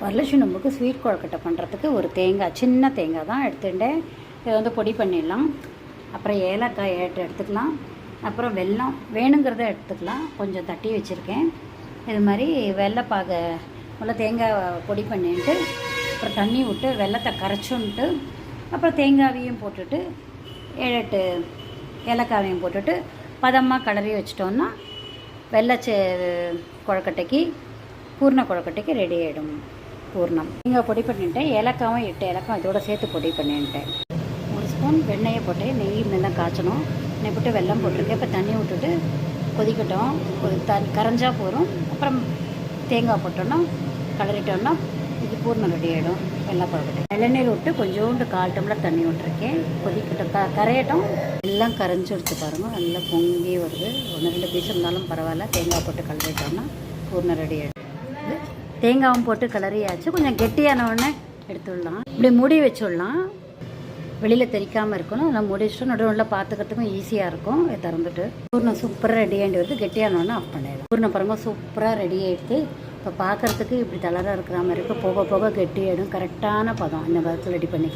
வரலட்சுமி நோம்புக்கு ஸ்வீட் கொழுக்கட்டை பண்ணுறதுக்கு ஒரு தேங்காய் சின்ன தேங்காய் தான் எடுத்துட்டேன் இதை வந்து பொடி பண்ணிடலாம். அப்புறம் ஏலக்காய் ஏட்டு எடுத்துக்கலாம். அப்புறம் வெல்லம் வேணுங்கிறத எடுத்துக்கலாம். கொஞ்சம் தட்டி வச்சுருக்கேன். இது மாதிரி வெள்ளைப்பாக முதல்ல தேங்காய் பொடி பண்ணிட்டு அப்புறம் தண்ணி விட்டு வெள்ளத்தை கரைச்சுன்ட்டு அப்புறம் தேங்காவையும் போட்டுட்டு ஏழு எட்டு ஏலக்காவையும் போட்டுட்டு பதமாக கிளறி வச்சிட்டோன்னா வெள்ளச்சே கொழக்கட்டைக்கு பூர்ண கொழக்கட்டைக்கு ரெடி ஆகிடும் பூர்ணம். நீங்கள் பொடி பண்ணிட்டேன். ஏலக்காவும் எட்டு ஏலக்காய் இதோட சேர்த்து பொடி பண்ணிட்டேன். ஒரு ஸ்பூன் வெண்ணெயை போட்டு நெய் நல்லா காய்ச்சணும். நெய் போட்டு வெல்லம் போட்டிருக்கேன். இப்போ தண்ணி விட்டுட்டு கொதிக்கட்டும். கொதி த கரைஞ்சா போகிறோம் அப்புறம் தேங்காய் போட்டோன்னா கலரிட்டோன்னா இது பூர்ணம் ரெடி ஆகிடும் வெள்ளை கொழக்கட்டை இளநீர் விட்டு கொஞ்சோண்டு கால் டம்ளர் தண்ணி விட்டுருக்கேன். கொதிக்கட்டும். க கரையட்டும். எல்லாம் கரைஞ்சி கரைஞ்சிடுச்சு பாருங்கள் நல்லா பொங்கி வருது. ஒன்று ரெண்டு பீஸ் இருந்தாலும் பரவாயில்ல. தேங்காய் போட்டு கலரிட்டோம்னா பூர்ணம் ரெடி ஆகிடும் தேங்காவும் போட்டு கிளறியாச்சு. கொஞ்சம் கெட்டியானவுடனே எடுத்துடலாம். இப்படி மூடி வச்சுடலாம். வெளியில் தெரிக்காமல் இருக்கணும். நல்லா முடிச்சுட்டு நடுவு நடுவில் பார்த்துக்கிறதுக்கும் ஈஸியாக இருக்கும். இதை திறந்துட்டு பூர்ணம் சூப்பராக ரெடி ஆகிட்டு வருது கெட்டியானோடனே ஆஃப் பண்ணிடலாம். பூர்ணம் பரமாக சூப்பராக ரெடி ஆகிடுது இப்போ பார்க்குறதுக்கு இப்படி தளராக இருக்கிற மாதிரி இருக்குது போக போக கெட்டியாயிடும். கரெக்டான பதம். இந்த பதத்தில் ரெடி பண்ணிக்கலாம்.